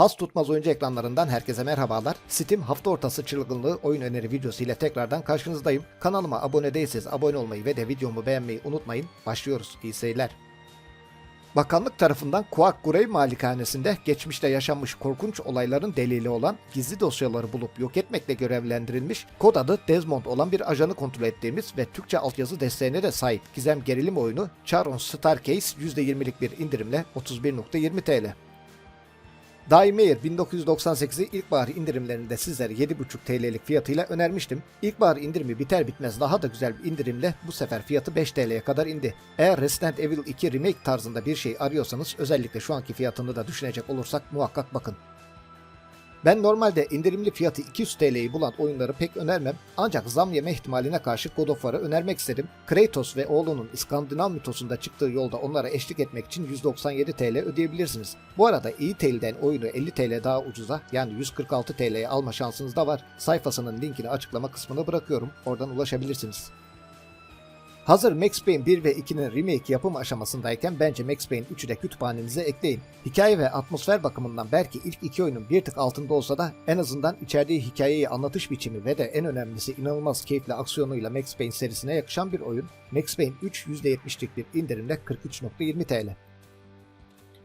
Pas tutmaz oyuncu ekranlarından herkese merhabalar. Steam hafta ortası çılgınlığı oyun öneri videosu ile tekrardan karşınızdayım. Kanalıma abone değilseniz abone olmayı ve de videomu beğenmeyi unutmayın. Başlıyoruz. İyi seyirler. Bakanlık tarafından Kuak Gurey Malikanesi'nde geçmişte yaşanmış korkunç olayların delili olan gizli dosyaları bulup yok etmekle görevlendirilmiş, kod adı Desmond olan bir ajanı kontrol ettiğimiz ve Türkçe altyazı desteğine de sahip gizem gerilim oyunu Charon Starcase %20'lik bir indirimle 31.20 TL. Daimler 1998'i ilkbahar indirimlerinde sizlere 7.5 TL'lik fiyatıyla önermiştim. İlkbahar indirimi biter bitmez daha da güzel bir indirimle bu sefer fiyatı 5 TL'ye kadar indi. Eğer Resident Evil 2 remake tarzında bir şey arıyorsanız özellikle şu anki fiyatını da düşünecek olursak muhakkak bakın. Ben normalde indirimli fiyatı 200 TL'yi bulan oyunları pek önermem ancak zam yeme ihtimaline karşı God of War'ı önermek istedim. Kratos ve oğlunun İskandinav mitosunda çıktığı yolda onlara eşlik etmek için 197 TL ödeyebilirsiniz. Bu arada E-Tail'den oyunu 50 TL daha ucuza yani 146 TL'ye alma şansınız da var. Sayfasının linkini açıklama kısmına bırakıyorum. Oradan ulaşabilirsiniz. Hazır Max Payne 1 ve 2'nin remake yapım aşamasındayken bence Max Payne 3'ü de kütüphanenize ekleyin. Hikaye ve atmosfer bakımından belki ilk iki oyunun bir tık altında olsa da en azından içerdiği hikayeyi anlatış biçimi ve de en önemlisi inanılmaz keyifli aksiyonuyla Max Payne serisine yakışan bir oyun. Max Payne 3 %70'lik bir indirimle 43.20 TL.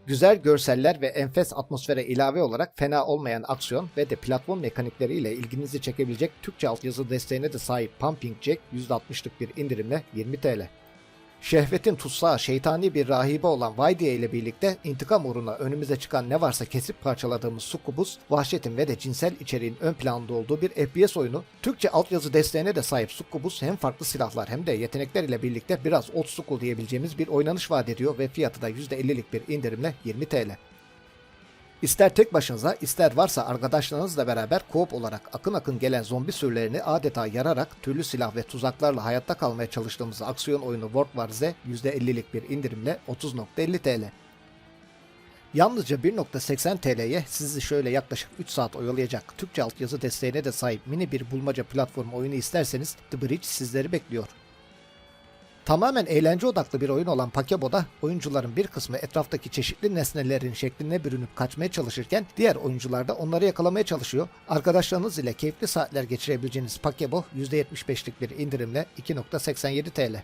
Güzel görseller ve enfes atmosfere ilave olarak fena olmayan aksiyon ve de platform mekanikleriyle ilginizi çekebilecek Türkçe altyazı desteğine de sahip Pumping Jack %60'lık bir indirimle 20 TL. Şehvetin tutsağı şeytani bir rahibe olan Vaydiye ile birlikte intikam uğruna önümüze çıkan ne varsa kesip parçaladığımız Succubus, vahşetin ve de cinsel içeriğin ön planda olduğu bir FPS oyunu. Türkçe altyazı desteğine de sahip Succubus hem farklı silahlar hem de yetenekler ile birlikte biraz old school diyebileceğimiz bir oynanış vaat ediyor ve fiyatı da %50'lik bir indirimle 20 TL. İster tek başınıza ister varsa arkadaşlarınızla beraber koop olarak akın akın gelen zombi sürülerini adeta yararak türlü silah ve tuzaklarla hayatta kalmaya çalıştığımız aksiyon oyunu World War Z %50'lik bir indirimle 30.50 TL. Yalnızca 1.80 TL'ye sizi şöyle yaklaşık 3 saat oyalayacak Türkçe altyazı desteğine de sahip mini bir bulmaca platformu oyunu isterseniz The Bridge sizleri bekliyor. Tamamen eğlence odaklı bir oyun olan Pakebo'da oyuncuların bir kısmı etraftaki çeşitli nesnelerin şekline bürünüp kaçmaya çalışırken diğer oyuncular da onları yakalamaya çalışıyor. Arkadaşlarınız ile keyifli saatler geçirebileceğiniz Pakebo %75'lik bir indirimle 2.87 TL.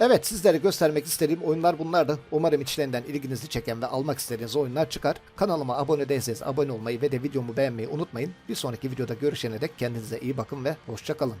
Evet sizlere göstermek istediğim oyunlar bunlardı. Umarım içlerinden ilginizi çeken ve almak istediğiniz oyunlar çıkar. Kanalıma abone değilseniz abone olmayı ve de videomu beğenmeyi unutmayın. Bir sonraki videoda görüşene dek kendinize iyi bakın ve hoşçakalın.